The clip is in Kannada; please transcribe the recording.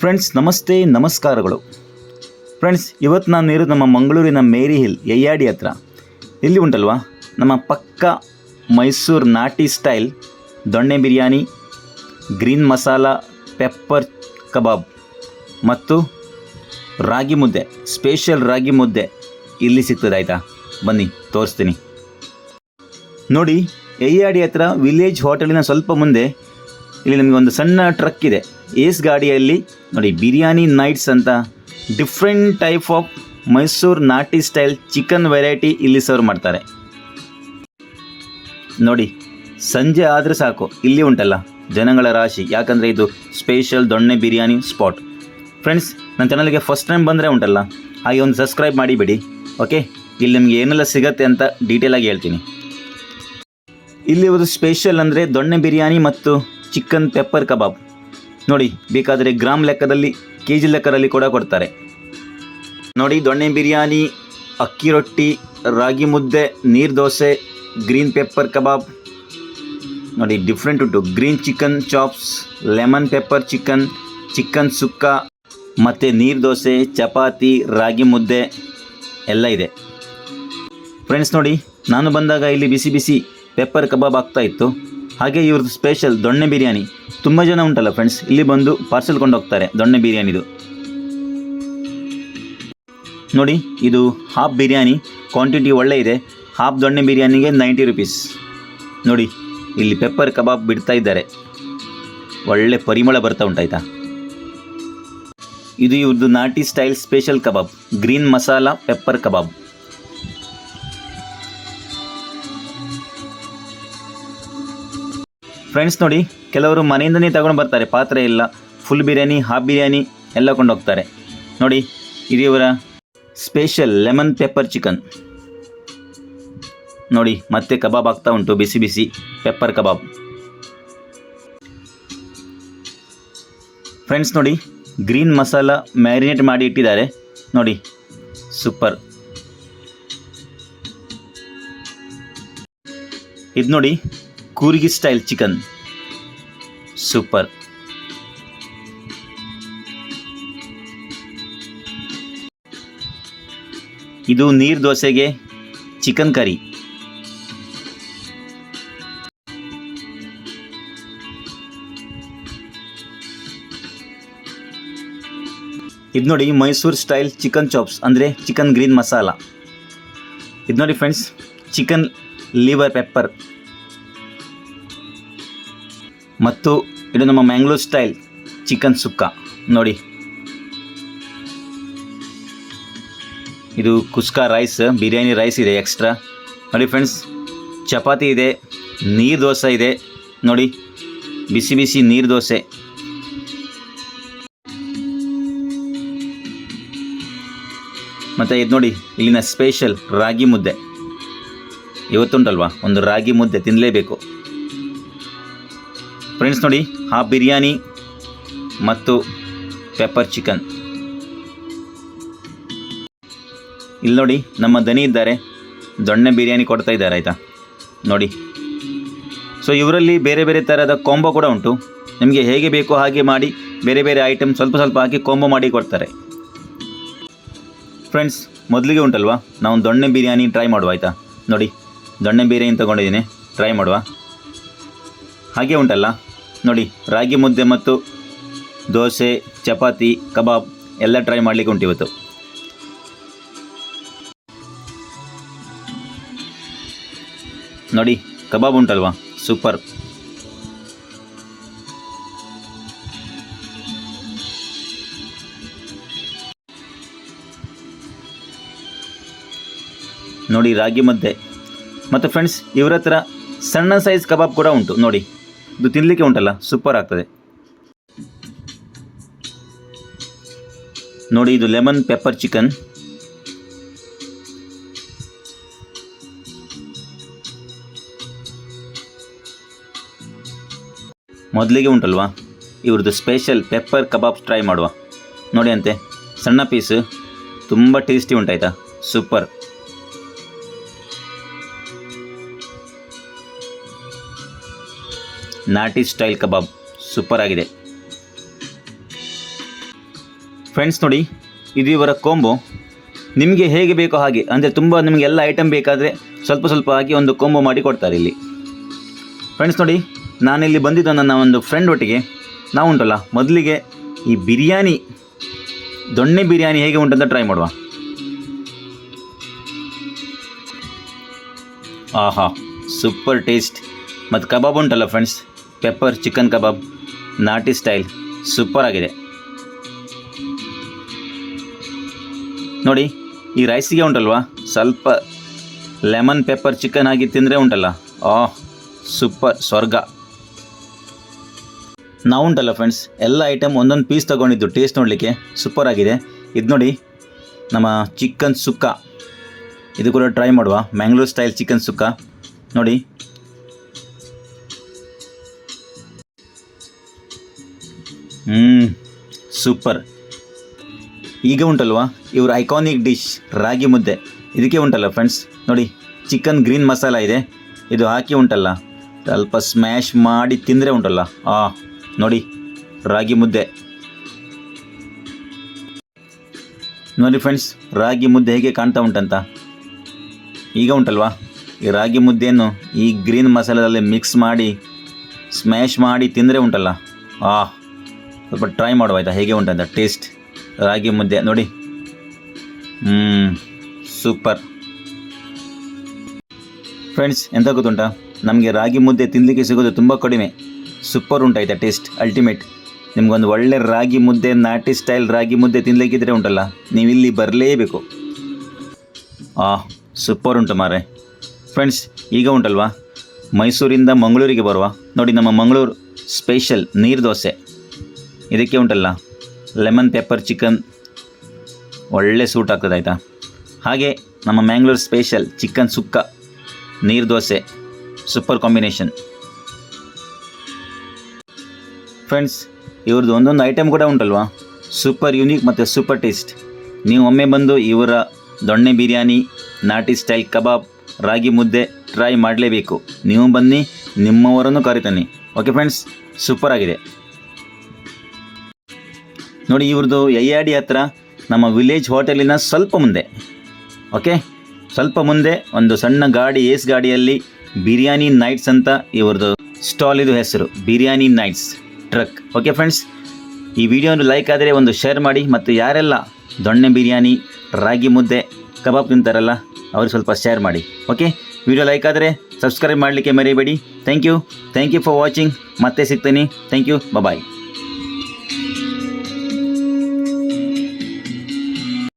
ಫ್ರೆಂಡ್ಸ್ ನಮಸ್ತೆ ನಮಸ್ಕಾರಗಳು. ಫ್ರೆಂಡ್ಸ್ ಇವತ್ತು ನಾನು ಇರೋದು ನಮ್ಮ ಮಂಗಳೂರಿನ ಮೇರಿ ಹಿಲ್, ಎಯ್ಯಾಡಿ ಹತ್ರ. ಇಲ್ಲಿ ಉಂಟಲ್ವಾ? ನಮ್ಮ ಪಕ್ಕ ಮೈಸೂರು ನಾಟಿ style donne biryani green masala pepper kebab ಮತ್ತು ರಾಗಿ ಮುದ್ದೆ ಸ್ಪೆಷಲ್ ರಾಗಿ ಮುದ್ದೆ ಇಲ್ಲಿ ಸಿಗ್ತದೆ ಆಯಿತಾ? ಬನ್ನಿ, ತೋರಿಸ್ತೀನಿ. ನೋಡಿ, ಎಯ್ಯಾಡಿ ಹತ್ರ ವಿಲೇಜ್ ಹೋಟೆಲಿನ ಸ್ವಲ್ಪ ಮುಂದೆ ಇಲ್ಲಿ ನಮಗೆ ಒಂದು ಸಣ್ಣ ಟ್ರಕ್ ಇದೆ. ಏಸ್ ಗಾಡಿಯಲ್ಲಿ, ನೋಡಿ, ಬಿರಿಯಾನಿ ನೈಟ್ಸ್ ಅಂತ ಡಿಫ್ರೆಂಟ್ ಟೈಪ್ ಆಫ್ ಮೈಸೂರು ನಾಟಿ ಸ್ಟೈಲ್ ಚಿಕನ್ ವೆರೈಟಿ ಇಲ್ಲಿ ಸರ್ವ್ ಮಾಡ್ತಾರೆ. ನೋಡಿ, ಸಂಜೆ ಆದರೆ ಸಾಕು, ಇಲ್ಲಿ ಉಂಟಲ್ಲ, ಜನಗಳ ರಾಶಿ, ಯಾಕಂದರೆ ಇದು ಸ್ಪೆಷಲ್ ದೊಣ್ಣೆ ಬಿರಿಯಾನಿ ಸ್ಪಾಟ್ ಫ್ರೆಂಡ್ಸ್ ನನ್ನ ಚಾನಲ್ಗೆ ಫಸ್ಟ್ ಟೈಮ್ ಬಂದರೆ ಉಂಟಲ್ಲ, ಹಾಗೆ ಒಂದು ಸಬ್ಸ್ಕ್ರೈಬ್ ಮಾಡಿಬಿಡಿ ಓಕೆ ಇಲ್ಲಿ ನಿಮಗೆ ಏನೆಲ್ಲ ಸಿಗತ್ತೆ ಅಂತ ಡೀಟೇಲಾಗಿ ಹೇಳ್ತೀನಿ. ಇಲ್ಲಿ ಒಂದು ಸ್ಪೆಷಲ್ ಅಂದರೆ ದೊಣ್ಣೆ ಬಿರಿಯಾನಿ ಮತ್ತು ಚಿಕನ್ ಪೆಪ್ಪರ್ ಕಬಾಬ್ ನೋಡಿ, ಬೇಕಾದರೆ ಗ್ರಾಮ್ ಲೆಕ್ಕದಲ್ಲಿ ಕೆ ಜಿ ಲೆಕ್ಕದಲ್ಲಿ ಕೂಡ ಕೊಡ್ತಾರೆ. ನೋಡಿ, ದೊಣ್ಣೆ ಬಿರಿಯಾನಿ, ಅಕ್ಕಿ ರೊಟ್ಟಿ, ರಾಗಿ ಮುದ್ದೆ, ನೀರು ದೋಸೆ, ಗ್ರೀನ್ ಪೆಪ್ಪರ್ ಕಬಾಬ್. ನೋಡಿ ಡಿಫ್ರೆಂಟ್ ಉಂಟು. Green chicken chops lemon pepper chicken chicken sukka, ಮತ್ತು ನೀರು ದೋಸೆ, ಚಪಾತಿ, ರಾಗಿ ಮುದ್ದೆ ಎಲ್ಲ ಇದೆ. ಫ್ರೆಂಡ್ಸ್ ನೋಡಿ, ನಾನು ಬಂದಾಗ ಇಲ್ಲಿ ಬಿಸಿ ಬಿಸಿ ಪೆಪ್ಪರ್ ಕಬಾಬ್ ಆಗ್ತಾ ಇತ್ತು. ಹಾಗೆ ಇವ್ರದ್ದು ಸ್ಪೆಷಲ್ ದೊಣ್ಣೆ ಬಿರಿಯಾನಿ. ತುಂಬ ಜನ ಉಂಟಲ್ಲ ಫ್ರೆಂಡ್ಸ್ ಇಲ್ಲಿ ಬಂದು ಪಾರ್ಸೆಲ್ ಕೊಂಡು ಹೋಗ್ತಾರೆ ದೊಣ್ಣೆ ಬಿರಿಯಾನಿದು. ನೋಡಿ, ಇದು ಹಾಫ್ ಬಿರಿಯಾನಿ ಕ್ವಾಂಟಿಟಿ ಒಳ್ಳೆ ಇದೆ. ಹಾಫ್ ದೊಣ್ಣೆ ಬಿರಿಯಾನಿಗೆ ನೈಂಟಿ ರುಪೀಸ್ ನೋಡಿ, ಇಲ್ಲಿ ಪೆಪ್ಪರ್ ಕಬಾಬ್ ಬಿಡ್ತಾ ಇದ್ದಾರೆ. ಒಳ್ಳೆ ಪರಿಮಳ ಬರ್ತಾ ಉಂಟಾಯ್ತಾ? ಇದು ಇವ್ರದ್ದು ನಾಟಿ style special kebab green masala pepper kebab friends ನೋಡಿ, ಕೆಲವರು ಮನೆಯಿಂದನೇ ತಗೊಂಡು ಬರ್ತಾರೆ, ಪಾತ್ರೆ ಇಲ್ಲ ಫುಲ್ ಬಿರಿಯಾನಿ ಹಾಫ್ ಬಿರಿಯಾನಿ ಎಲ್ಲ ಕೊಂಡೋಗ್ತಾರೆ. ನೋಡಿ, ಇದು ಇವರ ಸ್ಪೆಷಲ್ ಲೆಮನ್ ಪೆಪ್ಪರ್ ಚಿಕನ್. ನೋಡಿ, ಮತ್ತೆ ಕಬಾಬ್ ಆಗ್ತಾ ಉಂಟು, ಬಿಸಿ ಬಿಸಿ ಪೆಪ್ಪರ್ ಕಬಾಬ್. ಫ್ರೆಂಡ್ಸ್ ನೋಡಿ, ಗ್ರೀನ್ ಮಸಾಲ ಮ್ಯಾರಿನೇಟ್ ಮಾಡಿ ಇಟ್ಟಿದ್ದಾರೆ. ನೋಡಿ, ಸೂಪರ್. ಇದು ನೋಡಿ, ಕೂರ್ಗಿ ಸ್ಟೈಲ್ ಚಿಕನ್. ಸೂಪರ್. ಇದು ನೀರು ದೋಸೆಗೆ ಚಿಕನ್ ಕರಿ. ಇದು ನೋಡಿ ಮೈಸೂರು ಸ್ಟೈಲ್ ಚಿಕನ್ ಚಾಪ್ಸ್, ಅಂದರೆ ಚಿಕನ್ ಗ್ರೀನ್ ಮಸಾಲ. ಇದು ನೋಡಿ ಫ್ರೆಂಡ್ಸ್, ಚಿಕನ್ ಲಿವರ್ ಪೆಪ್ಪರ್. ಮತ್ತು ಇದು ನಮ್ಮ ಮ್ಯಾಂಗ್ಳೂರ್ ಸ್ಟೈಲ್ ಚಿಕನ್ ಸುಕ್ಕ. ನೋಡಿ. ಇದು ಕುಸ್ಕಾ ರೈಸ್ ಬಿರಿಯಾನಿ ರೈಸ್ ಇದೆ ಎಕ್ಸ್ಟ್ರಾ ನೋಡಿ ಫ್ರೆಂಡ್ಸ್ ಚಪಾತಿ ಇದೆ, ನೀರು ದೋಸೆ ಇದೆ. ನೋಡಿ, ಬಿಸಿ ಬಿಸಿ ನೀರು ದೋಸೆ. ಮತ್ತು ಇದು ನೋಡಿ, ಇಲ್ಲಿನ ಸ್ಪೆಷಲ್ ರಾಗಿ ಮುದ್ದೆ. ಇವತ್ತುಂಟಲ್ವಾ? ಒಂದು ರಾಗಿ ಮುದ್ದೆ ತಿನ್ನಲೇಬೇಕು ಫ್ರೆಂಡ್ಸ್ ನೋಡಿ ಹಾಫ್ ಬಿರಿಯಾನಿ ಮತ್ತು ಪೆಪ್ಪರ್ ಚಿಕನ್ ಇಲ್ಲಿ ನೋಡಿ, ನಮ್ಮ ದನಿ ಇದ್ದಾರೆ. ದೊಣ್ಣೆ ಬಿರಿಯಾನಿ ಕೊಡ್ತಾ ಇದ್ದಾರೆ, ಆಯಿತಾ? ನೋಡಿ. ಸೊ ಇವರಲ್ಲಿ ಬೇರೆ ಬೇರೆ ಥರದ ಕೊಂಬೋ ಕೂಡ ಉಂಟು. ನಿಮಗೆ ಹೇಗೆ ಬೇಕೋ ಹಾಗೆ ಮಾಡಿ, ಬೇರೆ ಬೇರೆ ಐಟಮ್ ಸ್ವಲ್ಪ ಸ್ವಲ್ಪ ಹಾಕಿ ಕೊಂಬೋ ಮಾಡಿ ಕೊಡ್ತಾರೆ. ಫ್ರೆಂಡ್ಸ್ ಮೊದಲಿಗೆ ಉಂಟಲ್ವಾ? ನಾವು ದೊಣ್ಣೆ ಬಿರಿಯಾನಿ ಟ್ರೈ ಮಾಡುವ, ಆಯಿತಾ? ನೋಡಿ, ದೊಣ್ಣೆ ಬಿರಿಯಾನಿ ತೊಗೊಂಡಿದ್ದೀನಿ. ಟ್ರೈ ಮಾಡುವ. ಹಾಗೆ ಉಂಟಲ್ಲ? ನೋಡಿ, ರಾಗಿ ಮುದ್ದೆ ಮತ್ತು ದೋಸೆ, ಚಪಾತಿ, ಕಬಾಬ್ ಎಲ್ಲ ಟ್ರೈ ಮಾಡಲಿಕ್ಕೆ ಉಂಟು ಇವತ್ತು. ನೋಡಿ, ಕಬಾಬ್ ಉಂಟಲ್ವಾ? ಸೂಪರ್. ನೋಡಿ, ರಾಗಿ ಮುದ್ದೆ. ಮತ್ತು ಫ್ರೆಂಡ್ಸ್ ಇವರ ಹತ್ರ ಸಣ್ಣ ಸೈಜ್ ಕಬಾಬ್ ಕೂಡ ಉಂಟು. ನೋಡಿ, ಇದು ತಿನ್ನಲಿಕ್ಕೆ ಉಂಟಲ್ಲ ಸೂಪರ್ ಆಗ್ತದೆ. ನೋಡಿ, ಇದು ಲೆಮನ್ ಪೆಪ್ಪರ್ ಚಿಕನ್ ಮೊದಲಿಗೆ ಉಂಟಲ್ವಾ? ಇವ್ರದ್ದು ಸ್ಪೆಷಲ್ ಪೆಪ್ಪರ್ ಕಬಾಬ್ ಟ್ರೈ ಮಾಡುವ. ನೋಡಿ ಅಂತೆ, ಸಣ್ಣ ಪೀಸು ತುಂಬ ಟೇಸ್ಟಿ ಉಂಟಾಯ್ತಾ? ಸೂಪರ್ ನಾಟಿ ಸ್ಟೈಲ್ ಕಬಾಬ್ ಸೂಪರ್ ಆಗಿದೆ. ಫ್ರೆಂಡ್ಸ್ ನೋಡಿ, ಇದು ಇವರ ಕೋಂಬೋ ನಿಮಗೆ ಹೇಗೆ ಬೇಕೋ ಹಾಗೆ, ಅಂದರೆ ತುಂಬ ನಿಮಗೆ ಎಲ್ಲ ಐಟಮ್ ಬೇಕಾದರೆ ಸ್ವಲ್ಪ ಸ್ವಲ್ಪ ಹಾಕಿ ಒಂದು ಕೋಂಬೋ ಮಾಡಿ ಕೊಡ್ತಾರೆ ಇಲ್ಲಿ. ಫ್ರೆಂಡ್ಸ್ ನೋಡಿ ನಾನಿಲ್ಲಿ ಬಂದಿದ್ದು ನನ್ನ ಒಂದು ಫ್ರೆಂಡ್ ಒಟ್ಟಿಗೆ. ನಾವು ಉಂಟಲ್ಲ, ಮೊದಲಿಗೆ ಈ ಬಿರಿಯಾನಿ, ದೊಣ್ಣೆ ಬಿರಿಯಾನಿ ಹೇಗೆ ಉಂಟಂತ ಟ್ರೈ ಮಾಡುವ. ಆಹಾ ಸೂಪರ್ ಟೇಸ್ಟ್ ಮತ್ತು ಕಬಾಬ್ ಉಂಟಲ್ಲ ಫ್ರೆಂಡ್ಸ್ ಪೆಪ್ಪರ್ ಚಿಕನ್ ಕಬಾಬ್, ನಾಟಿ ಸ್ಟೈಲ್ ಸೂಪರ್ ಆಗಿದೆ. ನೋಡಿ, ಈ ರೈಸಿಗೆ ಉಂಟಲ್ವಾ, ಸ್ವಲ್ಪ ಲೆಮನ್ ಪೆಪ್ಪರ್ ಚಿಕನ್ ಆಗಿ ತಿಂದರೆ ಉಂಟಲ್ಲ. ಆ ಸೂಪರ್ ಸ್ವರ್ಗ. ನಾವು ಉಂಟಲ್ಲ ಫ್ರೆಂಡ್ಸ್ ಎಲ್ಲ ಐಟಮ್ ಒಂದೊಂದು ಪೀಸ್ ತೊಗೊಂಡಿದ್ದು. ಟೇಸ್ಟ್ ನೋಡಲಿಕ್ಕೆ ಸೂಪರ್ ಆಗಿದೆ. ಇದು ನೋಡಿ, ನಮ್ಮ ಚಿಕನ್ ಸುಕ್ಕ. ಇದು ಕೂಡ ಟ್ರೈ ಮಾಡುವ. Mangalore style chicken sukka. ನೋಡಿ. ಹ್ಞೂ ಸೂಪರ್ ಈಗ ಉಂಟಲ್ವಾ? ಇವ್ರ ಐಕಾನಿಕ್ ಡಿಶ್ ರಾಗಿ ಮುದ್ದೆ. ಇದಕ್ಕೆ ಉಂಟಲ್ಲ ಫ್ರೆಂಡ್ಸ್ ನೋಡಿ ಚಿಕನ್ ಗ್ರೀನ್ ಮಸಾಲ ಇದೆ. ಇದು ಹಾಕಿ ಉಂಟಲ್ಲ. ಸ್ವಲ್ಪ ಸ್ಮ್ಯಾಶ್ ಮಾಡಿ ತಿಂದರೆ ಉಂಟಲ್ಲ. ಆ. ನೋಡಿ, ರಾಗಿ ಮುದ್ದೆ. ನೋಡಿ ಫ್ರೆಂಡ್ಸ್ ರಾಗಿ ಮುದ್ದೆ ಹೇಗೆ ಕಾಣ್ತಾ ಉಂಟಂತ? ಈಗ ಉಂಟಲ್ವಾ? ಈ ರಾಗಿ ಮುದ್ದೆಯನ್ನು ಈ ಗ್ರೀನ್ ಮಸಾಲದಲ್ಲಿ ಮಿಕ್ಸ್ ಮಾಡಿ ಸ್ಮ್ಯಾಶ್ ಮಾಡಿ ತಿಂದರೆ ಉಂಟಲ್ಲ? ಆ, ಸ್ವಲ್ಪ ಟ್ರೈ ಆಯಿತಾ, ಹೇಗೆ ಉಂಟಂತ ಟೇಸ್ಟ್ ರಾಗಿ ಮುದ್ದೆ, ನೋಡಿ. ಹ್ಞೂ ಸೂಪರ್ ಫ್ರೆಂಡ್ಸ್ ಎಂತ ಗೊತ್ತುಂಟಾ? ನಮಗೆ ರಾಗಿ ಮುದ್ದೆ ತಿನ್ನಲಿಕ್ಕೆ ಸಿಗೋದು ತುಂಬ ಕಡಿಮೆ. ಸೂಪರ್ ಉಂಟಾಯ್ತಾ ಟೇಸ್ಟ್ ಅಲ್ಟಿಮೇಟ್ ನಿಮ್ಗೊಂದು ಒಳ್ಳೆ ರಾಗಿ ಮುದ್ದೆ, ನಾಟಿ ಸ್ಟೈಲ್ ರಾಗಿ ಮುದ್ದೆ ತಿನ್ನಲಿಕ್ಕಿದ್ರೆ ಉಂಟಲ್ಲ ನೀವು ಇಲ್ಲಿ ಬರಲೇಬೇಕು. ಆ, ಸೂಪರ್ ಉಂಟು ಮಾರೆ ಫ್ರೆಂಡ್ಸ್ ಈಗ ಉಂಟಲ್ವಾ? ಮೈಸೂರಿಂದ ಮಂಗಳೂರಿಗೆ ಬರುವ, ನೋಡಿ ನಮ್ಮ ಮಂಗಳೂರು ಸ್ಪೆಷಲ್ ನೀರು ದೋಸೆ. ಇದಕ್ಕೆ ಉಂಟಲ್ಲ ಲೆಮನ್ ಪೆಪ್ಪರ್ ಚಿಕನ್ ಒಳ್ಳೆ ಸೂಟ್ ಆಗ್ತದೆ ಆಯಿತಾ? ಹಾಗೆ ನಮ್ಮ ಮ್ಯಾಂಗ್ಳೂರು ಸ್ಪೆಷಲ್ ಚಿಕನ್ ಸುಕ್ಕ, ನೀರು ದೋಸೆ ಸೂಪರ್ ಕಾಂಬಿನೇಷನ್ ಫ್ರೆಂಡ್ಸ್ ಇವ್ರದ್ದು ಒಂದೊಂದು ಐಟಮ್ ಕೂಡ ಉಂಟಲ್ವಾ? ಸೂಪರ್ ಯುನೀಕ್ ಮತ್ತು ಸೂಪರ್ ಟೇಸ್ಟ್ ನೀವು ಒಮ್ಮೆ ಬಂದು ಇವರ ದೊಣ್ಣೆ ಬಿರಿಯಾನಿ, ನಾಟಿ ಸ್ಟೈಲ್ ಕಬಾಬ್, ರಾಗಿ ಮುದ್ದೆ ಟ್ರೈ ಮಾಡಲೇಬೇಕು. ನೀವು ಬನ್ನಿ, ನಿಮ್ಮವರನ್ನು ಕರಿತಾನೆ. ಓಕೆ ಫ್ರೆಂಡ್ಸ್ ಸೂಪರ್ ಆಗಿದೆ. ನೋಡಿ ಇವ್ರದ್ದು ಯಯ್ಯಾಡಿ ಹತ್ರ ನಮ್ಮ ವಿಲೇಜ್ ಹೋಟೆಲಿನ ಸ್ವಲ್ಪ ಮುಂದೆ. ಓಕೆ ಸ್ವಲ್ಪ ಮುಂದೆ ಒಂದು ಸಣ್ಣ ಗಾಡಿ ಏಸ್ ಗಾಡಿಯಲ್ಲಿ ಬಿರಿಯಾನಿ ನೈಟ್ಸ್ ಅಂತ ಇವ್ರದ್ದು ಸ್ಟಾಲ್ ಇದು ಹೆಸರು. Biryani nights truck okay friends ಈ ವಿಡಿಯೋನು ಲೈಕ್ ಆದರೆ ಒಂದು ಶೇರ್ ಮಾಡಿ ಮತ್ತು ಯಾರೆಲ್ಲ ದೊಣ್ಣೆ ಬಿರಿಯಾನಿ, ರಾಗಿ ಮುದ್ದೆ, ಕಬಾಬ್ ತಿಂತಾರಲ್ಲ, ಅವರು ಸ್ವಲ್ಪ ಶೇರ್ ಮಾಡಿ. ಓಕೆ ವಿಡಿಯೋ ಲೈಕ್ ಆದರೆ ಸಬ್ಸ್ಕ್ರೈಬ್ ಮಾಡಲಿಕ್ಕೆ ಮರಿಬೇಡಿ. Thank you thank you for watching ಮತ್ತೆ ಸಿಗ್ತೀನಿ. Thank you bye